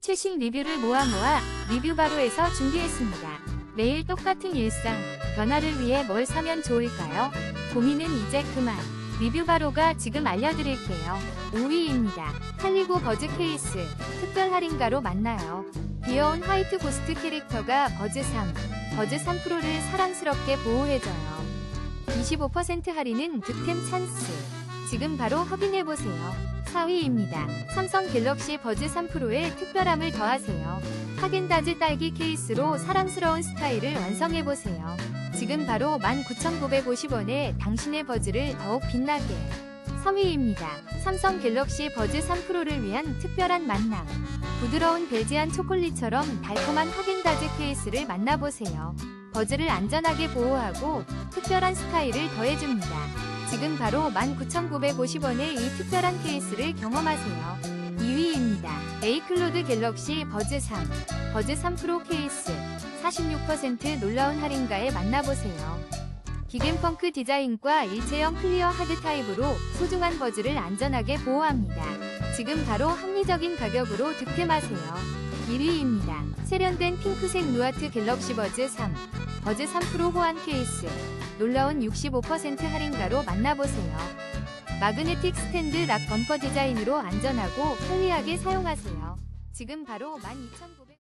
최신 리뷰를 모아 모아 리뷰 바로에서 준비했습니다. 매일 똑같은 일상, 변화를 위해 뭘 사면 좋을까요? 고민은 이제 그만. 리뷰 바로가 지금 알려드릴게요. 5위입니다. 할리고 버즈 케이스, 특별 할인가로 만나요. 귀여운 화이트 고스트 캐릭터가 버즈 3, 버즈 3 프로를 사랑스럽게 보호해줘요. 25% 할인은 득템 찬스. 지금 바로 확인해보세요. 4위입니다. 삼성 갤럭시 버즈 3 프로에 특별함을 더하세요. 하겐다즈 딸기 케이스로 사랑스러운 스타일을 완성해보세요. 지금 바로 19,950원에 당신의 버즈를 더욱 빛나게. 3위입니다. 삼성 갤럭시 버즈 3 프로를 위한 특별한 만남. 부드러운 벨지안 초콜릿처럼 달콤한 하겐다즈 케이스를 만나보세요. 버즈를 안전하게 보호하고 특별한 스타일을 더해줍니다. 지금 바로 19,950원의 이 특별한 케이스를 경험하세요. 2위입니다. 에이클로드 갤럭시 버즈 3, 버즈 3 프로 케이스 46% 놀라운 할인가에 만나보세요. 기겐펑크 디자인과 일체형 클리어 하드 타입으로 소중한 버즈를 안전하게 보호합니다. 지금 바로 합리적인 가격으로 득템하세요. 1위입니다. 세련된 핑크색 누아트 갤럭시 버즈 3, 버즈 3 프로 호환 케이스 놀라운 65% 할인가로 만나보세요. 마그네틱 스탠드 락 범퍼 디자인으로 안전하고 편리하게 사용하세요. 지금 바로 12,900